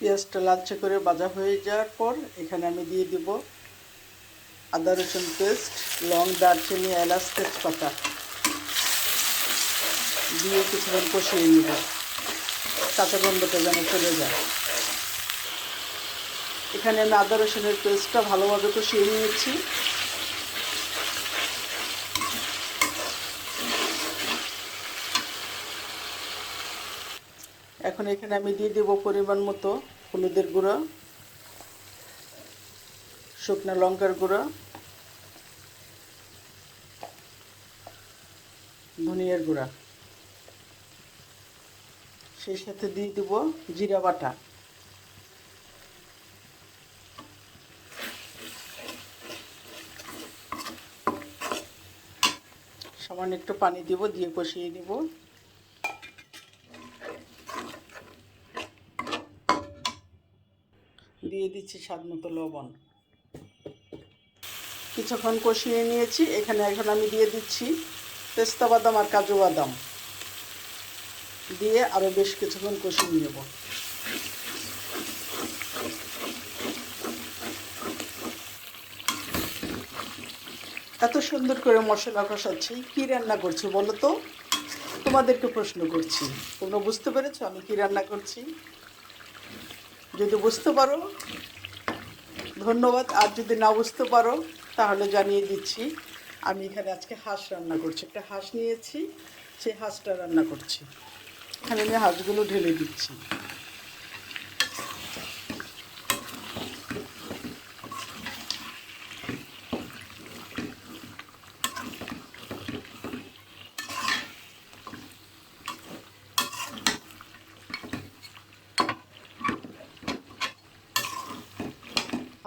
পেঁয়াজটা লালচে করে ভাজা হয়ে যাওয়ার পর এখানে আমি দিয়ে দিব আদা রসুন পেস্ট, লং দারচিনি, এলাচ তেজপাতা। দিয়ে কিছুক্ষণ কষিয়ে নিব। কাঁচা গন্ধটা যেন চলে যায়। এখানে আমি আদা রসুনের পেস্টটা ভালোভাবে কষিয়ে নিয়েছি। এখন এখানে আমি দিয়ে দেবো পরিমাণ মতো হলুদের গুঁড়ো, শুকনো লঙ্কার গুঁড়ো, ধনিয়ার গুঁড়া। সেই সাথে দিয়ে দেবো জিরা বাটা। সামান্য একটু পানি দিব, দিয়ে কষিয়ে নিব। দিয়ে দিচ্ছি স্বাদ মতো লবণ। কিছুক্ষণ কষিয়ে নিয়েছি, এখানে এখন আমি দিয়ে দিচ্ছি পেস্তা বাদাম আর কাজু বাদাম। দিয়ে আরও বেশ কিছুক্ষণ কষিয়ে নেব। এত সুন্দর করে মশলা কষাচ্ছি, কী রান্না করছি বলো তো? তোমাদেরকে প্রশ্ন করছি। তোমরা বুঝতে পেরেছ আমি কী রান্না করছি? যদি বুঝতে পারো, ধন্যবাদ। আর যদি না বুঝতে পারো, তাহলে জানিয়ে দিচ্ছি, আমি এখানে আজকে হাঁস রান্না করছি। একটা হাঁস নিয়েছি সেই হাঁসটা রান্না করছি। এখানে আমি হাঁসগুলো ঢেলে দিচ্ছি।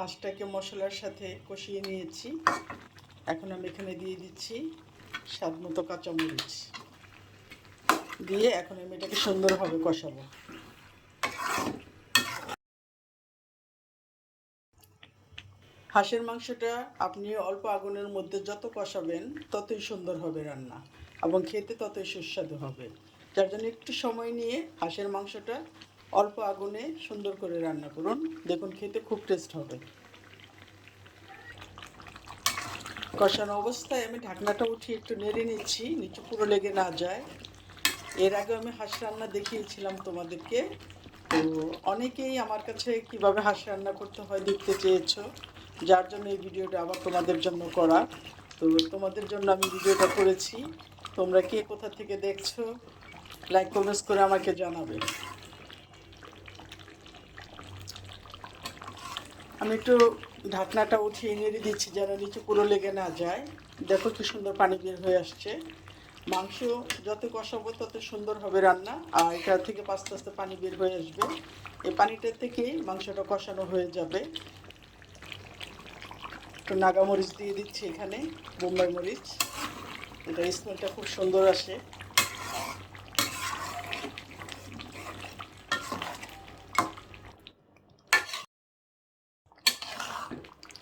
হাঁসটাকে মশলার সাথে কষিয়ে নিয়েছি। এখন আমি এখানে দিয়ে দিচ্ছি স্বাদ মতো কাঁচামরিচ। দিয়ে এখন আমি এটাকে সুন্দরভাবে কষাবো। হাঁসের মাংসটা আপনি অল্প আগুনের মধ্যে যত কষাবেন, ততই সুন্দর হবে রান্না এবং খেতে ততই সুস্বাদু হবে। যার জন্য একটু সময় নিয়ে হাঁসের মাংসটা অল্প আগুনে সুন্দর করে রান্না করুন। দেখুন খেতে খুব টেস্ট হবে। কষানো অবস্থায় আমি ঢাকনাটা উঠিয়ে একটু নেড়ে নিচ্ছি, নিচে পুরো লেগে না যায়। এর আগে আমি হাঁস রান্না দেখিয়েছিলাম তোমাদেরকে। তো অনেকেই আমার কাছে কীভাবে হাঁস রান্না করতে হয় দেখতে চেয়েছো, যার জন্য এই ভিডিওটা আবার তোমাদের জন্য করা। তো তোমাদের জন্য আমি ভিডিওটা করেছি। তোমরা কে কোথা থেকে দেখছ লাইক কমেন্টস করে আমাকে জানাবে। আমি একটু ঢাকনাটা উঠিয়ে নেড়ে দিচ্ছি যেন নিচে পুরো লেগে না যায়। দেখো কি সুন্দর পানি বের হয়ে আসছে। মাংস যত কষাবো তত সুন্দর হবে রান্না। আর এটা থেকে আস্তে আস্তে পানি বের হয়ে আসবে। এই পানিটা থেকেই মাংসটা কষানো হয়ে যাবে। একটু নাগা মরিচ দিয়ে দিচ্ছি এখানে, বোম্বাই মরিচ। এটা স্মেলটা খুব সুন্দর আসে।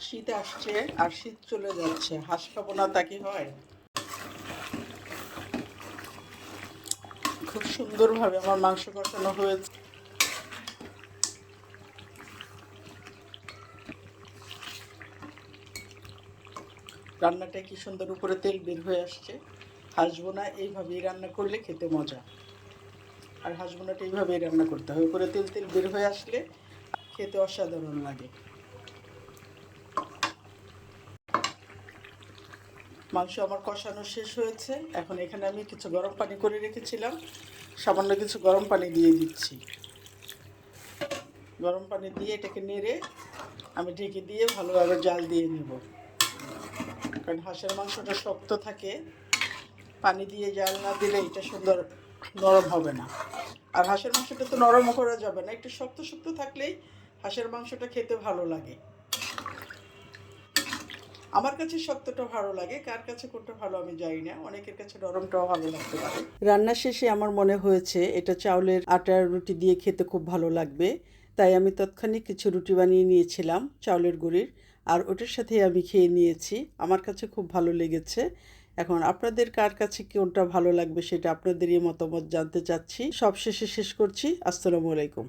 শীত আসছে আর শীত চলে যাচ্ছে। হাঁস খাব না তা কি হয়? খুব সুন্দরভাবে আমার মাংস কষানো হয়েছে। রান্নাটা কি সুন্দর উপরে তেল বের হয়ে আসছে। হাঁসবোনা এইভাবেই রান্না করলে খেতে মজা। আর হাঁসবোনাটা এইভাবেই রান্না করতে হয়। উপরে তেল তেল বের হয়ে আসলে খেতে অসাধারণ লাগে। মাংস আমার কষানো শেষ হয়েছে। এখন এখানে আমি কিছু গরম পানি করে রেখেছিলাম। সামান্য কিছু গরম পানি দিয়ে দিচ্ছি। গরম পানি দিয়ে এটাকে নেড়ে আমি ঢেকে দিয়ে ভালোভাবে জাল দিয়ে নেব। কারণ হাঁসের মাংসটা শক্ত থাকে। পানি দিয়ে জাল না দিলে এটা সুন্দর নরম হবে না। আর হাঁসের মাংসটা তো নরমও করা যাবে না। একটু শক্ত শক্ত থাকলেই হাঁসের মাংসটা খেতে ভালো লাগে। আমার কাছে শক্তটা ভালো লাগে, কার কাছে কোনটা ভালো আমি জানি না, অনেকের কাছে নরমটাও ভালো লাগতে পারে। রান্না শেষে আমার মনে হয়েছে, এটা চাউলের আটার রুটি দিয়ে খেতে খুব ভালো লাগবে, তাই আমি তৎক্ষণিক কিছু রুটি বানিয়ে নিয়েছিলাম, চাউলের গুঁড়ির, আর ওটার সাথে আমি খেয়ে নিয়েছি, আমার কাছে খুব ভালো লেগেছে। এখন আপনাদের কার কাছে কোনটা ভালো লাগবে সেটা আপনাদেরই মতামত জানতে চাচ্ছি। সব শেষে শেষ করছি, আসসালামু আলাইকুম।